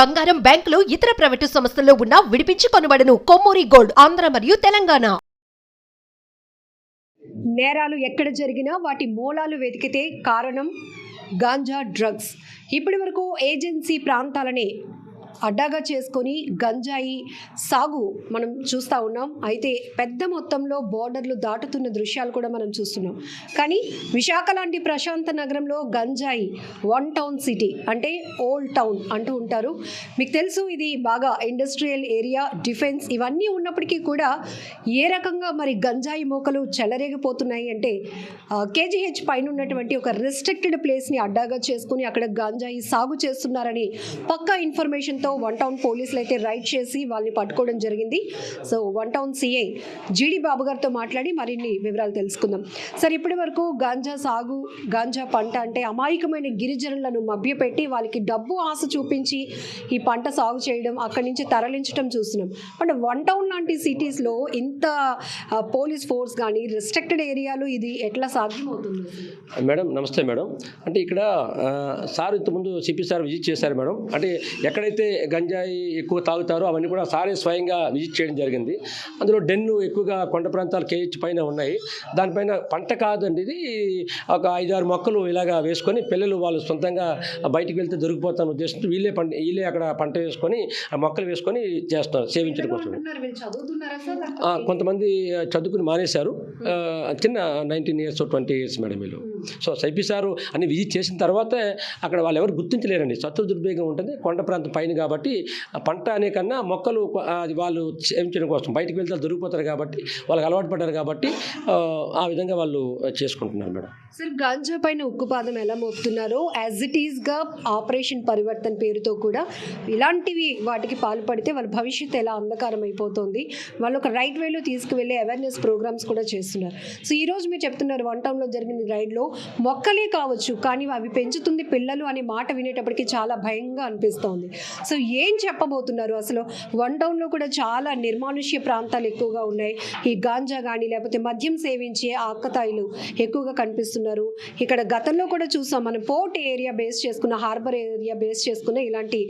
బంగారం బ్యాంకులు ఇతర ప్రైవేటు సంస్థల్లో ఉన్న విడిపించి కొనబడను. కొమ్మూరి గోల్డ్ ఆంధ్ర మరియు తెలంగాణ. నేరాలు ఎక్కడ జరిగినా వాటి మూలాలు వెతికితే కారణం గాంజా డ్రగ్స్. ఇప్పటి వరకు ఏజెన్సీ ప్రాంతాలనే అడ్డాగా చేసుకొని గంజాయి సాగు మనం చూస్తూ ఉన్నాం. అయితే పెద్ద మొత్తంలో బోర్డర్లు దాటుతున్న దృశ్యాలు కూడా మనం చూస్తున్నాం. కానీ విశాఖ లాంటి ప్రశాంత నగరంలో గంజాయి వన్ టౌన్ సిటీ అంటే ఓల్డ్ టౌన్ అంటూ ఉంటారు. మీకు తెలుసు ఇది బాగా ఇండస్ట్రియల్ ఏరియా డిఫెన్స్ ఇవన్నీ ఉన్నప్పటికీ కూడా ఏ రకంగా మరి గంజాయి మోకలు చెలరేగిపోతున్నాయి అంటే కేజీహెచ్ పైన ఉన్నటువంటి ఒక రిస్ట్రిక్టెడ్ ప్లేస్ని అడ్డాగా చేసుకుని అక్కడ గంజాయి సాగు చేస్తున్నారని పక్కా ఇన్ఫర్మేషన్ ఇన్ఫర్మేషన్తో వన్ టౌన్ పోలీసులు అయితే రైడ్ చేసి వాళ్ళని పట్టుకోవడం జరిగింది. So one town CI GD Babu గారితో మాట్లాడి మరిన్ని వివరాలు తెలుసుకుందాం. సార్ ఇప్పటి వరకు గాంజా సాగు గాంజా పంట అంటే అమాయకమైన గిరిజనులను మభ్యపెట్టి వాళ్ళకి డబ్బు ఆశ చూపించి ఈ పంట సాగు చేయడం అక్కడి నుంచి తరలించడం చూస్తున్నాం. బట్ వన్ టౌన్ లాంటి సిటీస్లో ఇంత పోలీస్ ఫోర్స్ కానీ రిస్ట్రిక్టెడ్ ఏరియాలు ఇది ఎట్లా సాధ్యమవుతుంది మేడం నమస్తే మేడం. అంటే ఇక్కడ సార్ ఇంతకుముందు సిపి సార్ విజిట్ చేశారు మేడం. అంటే ఎక్కడైతే గంజాయి ఎక్కువ తాగుతారో అవన్నీ కూడా సారే స్వయంగా విజిట్ చేయడం జరిగింది. అందులో డెన్ను ఎక్కువగా కొండ ప్రాంతాలు కేహెచ్ పైన ఉన్నాయి. దానిపైన పంట కాదండి ఇది. ఒక ఐదారు మొక్కలు ఇలాగా వేసుకొని పిల్లలు వాళ్ళు సొంతంగా బయటికి వెళ్తే దొరికిపోతాను ఉద్దేశంతో వీళ్ళే పంట వీళ్ళే అక్కడ పంట వేసుకొని ఆ మొక్కలు వేసుకొని చేస్తారు సేవించడం కోసం కొంతమంది చదువుకుని మానేశారు. చిన్న nineteen years twenty years madam వీళ్ళు. సో సైపి సారు అన్ని విజిట్ చేసిన తర్వాతే అక్కడ వాళ్ళు ఎవరు గుర్తించలేరండి. శత్రు దుర్భేగం ఉంటుంది. కొండ ప్రాంతం పైన కాబట్టి పంట అనే కన్నా మొక్కలు వాళ్ళు చేయించడం కోసం? బయటకు వెళ్తే దొరికిపోతారు కాబట్టి వాళ్ళకి అలవాటు పడ్డారు కాబట్టి ఆ, విధంగా వాళ్ళు చేసుకుంటున్నారు మేడం. సార్ గాంజా పైన ఉక్కుపాదం ఎలా మోపుతున్నారో? యాజ్ ఇట్ ఈస్గా ఆపరేషన్ పరివర్తన్ పేరుతో కూడా ఇలాంటివి వాటికి పాల్పడితే వాళ్ళ భవిష్యత్తు ఎలా అంధకారం అయిపోతుంది? వాళ్ళు ఒక రైట్ వేలో తీసుకువెళ్ళే అవేర్నెస్ ప్రోగ్రామ్స్ కూడా చేస్తున్నారు. సో ఈరోజు మీరు చెప్తున్నారు వన్ టౌన్లో జరిగిన రైడ్లో మొక్కలే కావచ్చు కానీ అవి పెంచుతుంది పిల్లలు అనే మాట వినేటప్పటికి చాలా భయంగా అనిపిస్తోంది. సో ఏం చెప్పబోతున్నారు? అసలు వన్ టౌన్లో కూడా చాలా నిర్మానుష్య ప్రాంతాలు ఎక్కువగా ఉన్నాయి. ఈ గాంజా కానీ లేకపోతే మద్యం సేవించే ఆకతాయిలు ఎక్కువగా కనిపిస్తున్నారు. ఇక్కడ గతంలో కూడా చూసాం మనం పోర్ట్ ఏరియా బేస్ చేసుకున్న హార్బర్ ఏరియా బేస్ చేసుకున్న ఇలాంటి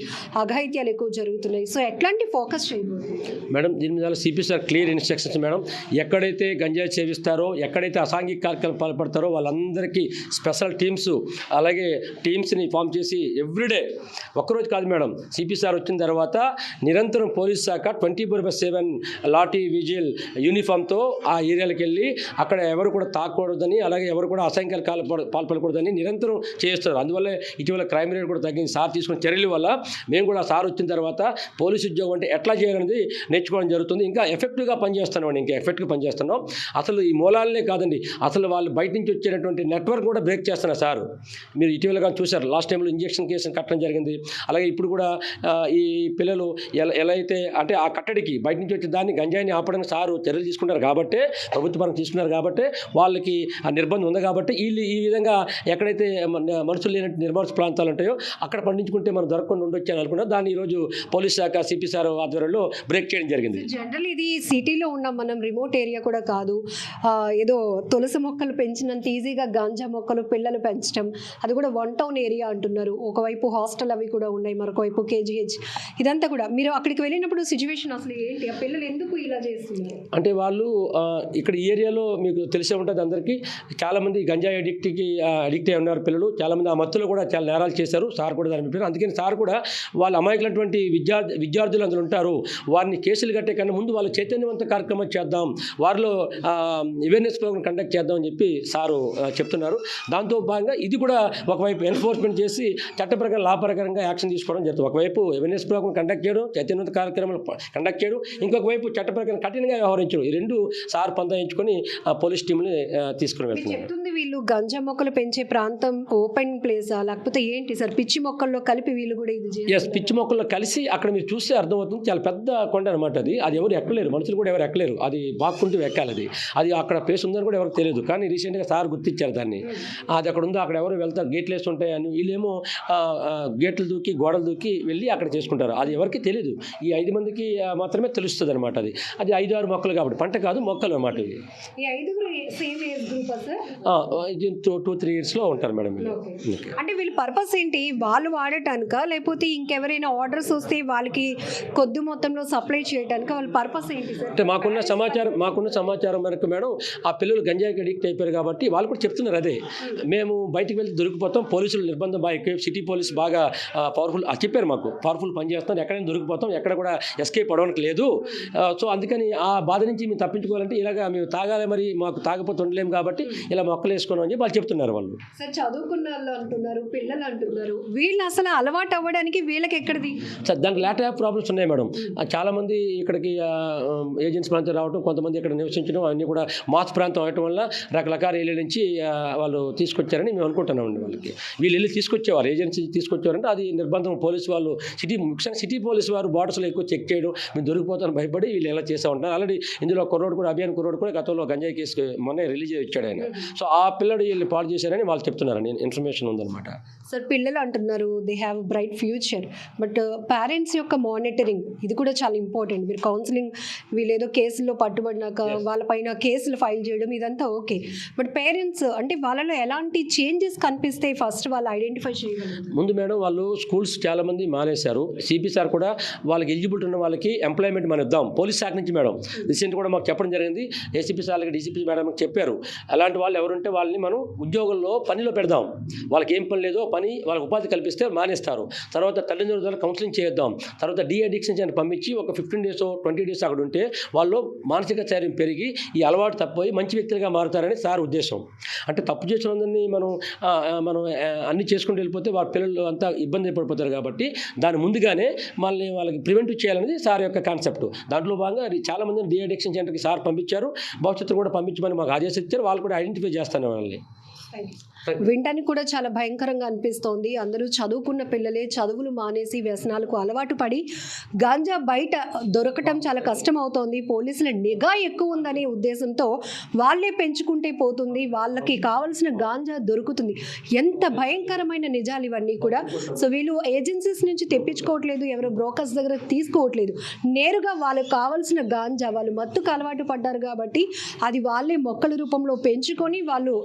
అఘాయిత్యాలు ఎక్కువ జరుగుతున్నాయి. సో ఎట్లాంటి ఫోకస్ చేయబోతుంది మేడం దీని మీద CP sir clear instructions madam. ఎక్కడైతే గంజా సేవిస్తారో ఎక్కడైతే అసాంఘిక కార్యక్రమం పాల్పడతారో వాళ్ళందరికీ స్పెషల్ టీమ్స్ అలాగే టీమ్స్ని ఫామ్ చేసి ఎవ్రీడే ఒక్కరోజు కాదు మేడం సిపి సార్ వచ్చిన తర్వాత నిరంతరం పోలీస్ శాఖ ట్వంటీ ఫోర్ బై సెవెన్ లాఠీ విజిల్ యూనిఫామ్తో ఆ ఏరియాలకు వెళ్ళి అక్కడ ఎవరు కూడా తాకూడదని అలాగే ఎవరు కూడా అసంఖ్యాలు కాల్పడ పాల్పడకూడదని నిరంతరం చేస్తారు అందువల్ల ఇటీవల క్రైమ్ రేట్ కూడా తగ్గింది. సార్ తీసుకున్న చర్యల వల్ల మేము కూడా సార్ వచ్చిన తర్వాత పోలీసు ఉద్యోగం అంటే ఎట్లా చేయాలనేది నేర్చుకోవడం జరుగుతుంది. ఇంకా ఎఫెక్టివ్గా పనిచేస్తున్నాం ఇంకా ఎఫెక్ట్గా పనిచేస్తున్నాం. అసలు ఈ మూలాలనే కాదండి. అసలు వాళ్ళు బయట నుంచి వచ్చేటటువంటి నెట్వర్క్ కూడా బ్రేక్ చేస్తున్నారు సార్. మీరు ఇటీవలగా చూశారు. లాస్ట్ టైంలో ఇంజెక్షన్ కేసును కట్టడం జరిగింది. అలాగే ఇప్పుడు కూడా ఈ పిల్లలు ఎలా ఎలా అయితే అంటే ఆ కట్టడికి బయట నుంచి వచ్చే దాన్ని గంజాయిని ఆపడానికి సారు చర్యలు తీసుకున్నారు కాబట్టి ప్రభుత్వ పరంగా తీసుకున్నారు కాబట్టి వాళ్ళకి ఆ నిర్బంధం ఉంది కాబట్టి వీళ్ళు ఈ విధంగా ఎక్కడైతే మన- మనుషులు లేనట్టు నిర్మాణ ప్రాంతాలు ఉంటాయో అక్కడ పండించుకుంటే మనం దొరకకుండా ఉండొచ్చు అని అనుకున్నా దాన్ని ఈరోజు పోలీస్ శాఖ సిపి సార్ ఆధ్వర్యంలో బ్రేక్ చేయడం జరిగింది. జనరల్ ఇది సిటీలో ఉన్న మనం రిమోట్ ఏరియా కూడా కాదు. ఏదో తులసి మొక్కలు పెంచినంత ఈజీగా గాంజా మొక్కలు పిల్లలు పెంచడం అది కూడా వన్ టౌన్ ఏరియా అంటున్నారు. ఒకవైపు హాస్టల్ అవి కూడా ఉన్నాయి మరొకవైపు కే కేజీహెచ్ ఇదంతా కూడా. మీరు అక్కడికి వెళ్ళినప్పుడు సిచ్యువేషన్ అసలు ఏంటి? ఆ పిల్లలు ఎందుకు ఇలా చేస్తున్నారు? అంటే వాళ్ళు ఇక్కడ ఈ ఏరియాలో మీకు తెలిసే ఉంటుంది అందరికీ. చాలామంది గంజాయి అడిక్ట్కి అడిక్ట్ అయి ఉన్నారు పిల్లలు. చాలామంది ఆ మత్తులో కూడా చాలా నేరాలు చేశారు. సార్ కూడా దాని చెప్పారు అందుకని సార్ కూడా వాళ్ళ అమాయకులటువంటి విద్యార్థి విద్యార్థులు అందులో ఉంటారు. వారిని కేసులు కట్టే కన్నా ముందు వాళ్ళ చైతన్యవంత కార్యక్రమం చేద్దాం. వారిలో అవేర్నెస్ ప్రోగ్రామ్ కండక్ట్ చేద్దాం అని చెప్పి సారు చెప్తున్నారు. దాంతో భాగంగా ఇది కూడా ఒకవైపు ఎన్ఫోర్స్మెంట్ చేసి చట్ట ప్రకారం లా ప్రకారంగా యాక్షన్ తీసుకోవడం జరుగుతుంది. ఒకవైపు అవేర్నెస్ ప్రోగ్రామ్ కండక్ట్ చేయడం చైతన్యవంత కార్యక్రమాలు కండక్ట్ చేయడం ఇంకొక వైపు చట్ట ప్రకారం కఠినంగా వ్యవహరించడం. ఈ రెండు సార్ పందాయించుకొని ఆ పోలీస్ టీంని తీసుకుని వెళ్తున్నారు. చెప్తుంది వీళ్ళు గంజా మొక్కలు పెంచే ప్రాంతం ఓపెన్ ప్లేసా లేకపోతే ఏంటి సార్? పిచ్చి మొక్కల్లో కలిపి వీళ్ళు కూడా ఇది ఎస్. పిచ్చి మొక్కల్లో కలిసి అక్కడ మీరు చూస్తే అర్థమవుతుంది. చాలా పెద్ద కొండ అనమాట అది. అది ఎవరు ఎక్కలేరు. మనుషులు కూడా ఎవరు ఎక్కలేరు. అది బాక్కుంటూ ఎక్కాలి అది. అది అక్కడ ప్లేస్ ఉందని కూడా ఎవరికి తెలియదు. కానీ రీసెంట్గా సార్ గుర్తించారు దాన్ని. దాన్ని అది అక్కడ ఉందో అక్కడ ఎవరు వెళ్తారు. గేట్లు వేసి ఉంటాయి అని వీళ్ళేమో గేట్లు దూకి గోడలు దూకి వెళ్ళి అక్కడ చేసుకుంటారు. అది ఎవరికి తెలియదు ఈ ఐదు మందికి మాత్రమే తెలుస్తుంది అనమాట అది. అది ఐదు ఆరు మొక్కలు కాబట్టి పంట కాదు మొక్కలు అనమాట ఇవి. ఇది టూ టూ త్రీ ఇయర్స్లో ఉంటారు మేడం వీళ్ళు. అంటే వీళ్ళ పర్పస్ ఏంటి? వాళ్ళు వాడటానిక? లేకపోతే ఇంకెవరైనా ఆర్డర్స్ వస్తే వాళ్ళకి కొద్ది మొత్తంలో సప్లై చేయడానికి వాళ్ళ పర్పస్ ఏంటి అంటే మాకున్న సమాచారం మాకున్న సమాచారం మేరకు మేడం ఆ పిల్లలు గంజాయికి అడిక్ట్ అయిపోయారు కాబట్టి వాళ్ళు కూడా చెప్తున్నారు అదే. మేము బయటికి వెళ్ళి దొరికిపోతాం పోలీసులు నిర్బంధం బాగా ఎక్కువ సిటీ పోలీస్ బాగా పవర్ఫుల్ చెప్పారు మాకు. పవర్ఫుల్ పనిచేస్తాం ఎక్కడైనా దొరికిపోతాం. ఎక్కడ కూడా ఎస్కేప్ అవడానికి లేదు. సో అందుకని ఆ బాధ నుంచి మేము తప్పించుకోవాలంటే ఇలాగ మేము తాగాలి మరి మాకు తాగపోతే ఉండలేము కాబట్టి ఇలా మొక్కలు వేసుకున్నాం అని చెప్పి వాళ్ళు చెప్తున్నారు వాళ్ళు. సార్ చదువుకున్న వాళ్ళు అంటున్నారు పిల్లలు అంటున్నారు. వీళ్ళు అసలు అలవాటు అవ్వడానికి వీళ్ళకి ఎక్కడిది? సార్ దానికి ఆఫ్ ప్రాబ్లమ్స్ ఉన్నాయి మేడం. చాలామంది ఇక్కడికి ఏజెన్సీ ప్రాంతం రావడం కొంతమంది ఇక్కడ నివసించడం అన్నీ కూడా మాస్ ప్రాంతం అవటం వల్ల రకరకాల ఏరియా నుంచి వాళ్ళు తీసుకొచ్చారని మేము అనుకుంటున్నామండి వాళ్ళకి. వీళ్ళు వెళ్ళి తీసుకొచ్చేవారు. ఏజెన్సీ తీసుకొచ్చేవారంటే అది నిర్బంధం. పోలీసు వాళ్ళు సిటీ ముఖ్యంగా సిటీ పోలీసు వారు బార్డర్స్లో ఎక్కువ చెక్ చేయడం మేము దొరికిపోతాను భయపడి వీళ్ళు ఎలా చేస్తూ ఉంటారు. ఆల్రెడీ ఇందులో కుర్రోడు కూడా అభియాన్ కుర్రోడు కూడా గతంలో గంజాయి కేసు మొన్న రిలీజ్ ఇచ్చాడు ఆయన. సో ఆ పిల్లడు వీళ్ళు పాడు చేశారని వాళ్ళు చెప్తున్నారండి ఇన్ఫర్మేషన్ ఉందన్నమాట. సార్ పిల్లలు అంటున్నారు they have bright future but parents యొక్క మానిటరింగ్ ఇది కూడా చాలా ఇంపార్టెంట్ మీరు కౌన్సిలింగ్ వీళ్ళు ఏదో కేసుల్లో పట్టుబడినాక వాళ్ళపైన కేసులు ఫైల్ చేయడం ఇదంతా ఓకే బట్ పేరెంట్స్ అంటే వాళ్ళలో ఎలాంటి చేంజెస్ కనిపిస్తే ఫస్ట్ వాళ్ళు ఐడెంటిఫై చేయగలుగుతారు ముందు మేడం వాళ్ళు స్కూల్స్ చాలా మంది మానేశారు సిపి సార్ కూడా వాళ్ళకి ఎలిజిబిలిటీ ఉన్న వాళ్ళకి ఎంప్లాయ్మెంట్ మనం ఇద్దాం పోలీస్ శాఖ నుంచి మేడం. రీసెంట్ కూడా మాకు చెప్పడం జరిగింది. ఏసీపీ సార్లకి డీసీపీ మేడం చెప్పారు. అలాంటి వాళ్ళు ఎవరుంటే వాళ్ళని మనం ఉద్యోగంలో పనిలో పెడదాం. వాళ్ళకి ఏం పని లేదో పని వాళ్ళకి ఉపాధి కల్పిస్తే మానేస్తారు. తర్వాత తల్లిదండ్రుల ద్వారా కౌన్సిలింగ్ చేద్దాం. తర్వాత డి అడిక్షన్ అని పంపించి ఒక ఫిఫ్టీన్ డేస్ ట్వంటీ డేస్ అక్కడ ఉంటే వాళ్ళు మానసిక చైర్యం పెరిగి ఈ అలవాటు తప్పిపోయి మంచి వ్యక్తులుగా మారుతారని సార్ ఉద్దేశం. అంటే తప్పు చేసినందుని మనం మనం అన్ని చేసుకుంటూ వెళ్ళిపోతే వాళ్ళ పిల్లలు అంతా ఇబ్బంది పడిపోతారు కాబట్టి దాని ముందుగానే మళ్ళీ వాళ్ళకి ప్రివెంటివ్ చేయాలనేది సార్ యొక్క కాన్సెప్ట్ దాంట్లో భాగంగా చాలామందిని డిఎడిక్షన్ అడిక్షన్ సెంటర్కి సార్ పంపించారు. భవిష్యత్తు కూడా పంపించమని మాకు ఆదేశించారు. వాళ్ళు కూడా ఐడెంటిఫై చేస్తాను వాళ్ళని. వింటని కూడా చాలా భయంకరంగా అనిపిస్తోంది. అందరూ చదువుకున్న పిల్లలే చదువులు మానేసి వ్యసనాలకు అలవాటు పడి గాంజా బయట దొరకటం చాలా కష్టం అవుతోంది పోలీసుల నిఘా ఎక్కువ ఉందనే ఉద్దేశంతో వాళ్ళే పెంచుకుంటే పోతుంది. వాళ్ళకి కావలసిన గాంజా దొరుకుతుంది. ఎంత భయంకరమైన నిజాలు ఇవన్నీ కూడా. సో వీళ్ళు ఏజెన్సీస్ నుంచి తెప్పించుకోవట్లేదు. ఎవరు బ్రోకర్స్ దగ్గర తీసుకోవట్లేదు. నేరుగా వాళ్ళకి కావాల్సిన గాంజా వాళ్ళు మత్తుకు అలవాటు పడ్డారు కాబట్టి అది వాళ్ళే మొక్కల రూపంలో పెంచుకొని వాళ్ళు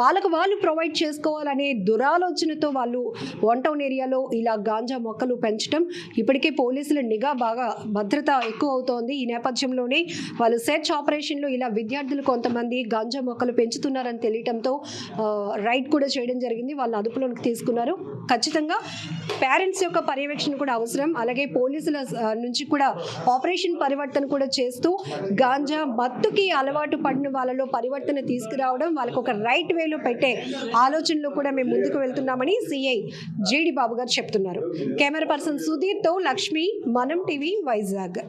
వాళ్ళకు వాళ్ళు ప్రొవైడ్ చేసుకోవాలనే దురాలోచనతో వాళ్ళు వన్ టౌన్ ఏరియాలో ఇలా గాంజా మొక్కలు పెంచడం ఇప్పటికే పోలీసుల నిఘా బాగా భద్రత ఎక్కువ అవుతోంది ఈ నేపథ్యంలోనే వాళ్ళు సెర్చ్ ఆపరేషన్లో ఇలా విద్యార్థులు కొంతమంది గాంజా మొక్కలు పెంచుతున్నారని తెలియటంతో రైడ్ కూడా చేయడం జరిగింది. వాళ్ళు అదుపులోకి తీసుకున్నారు. ఖచ్చితంగా పేరెంట్స్ యొక్క పర్యవేక్షణ కూడా అవసరం. అలాగే పోలీసుల నుంచి కూడా ఆపరేషన్ పరివర్తన కూడా చేస్తూ గాంజా మత్తుకి అలవాటు పడిన వాళ్ళలో పరివర్తన తీసుకురావడం వాళ్ళకు ఒక రైట్ వేలో పెట్టే ఆలోచనలో కూడా మేము ముందుకు వెళ్తున్నామని సిఐ జీడి బాబు గారు చెప్తున్నారు. కెమెరా పర్సన్ సుధీర్తో లక్ష్మి మనం టీవీ వైజాగ్.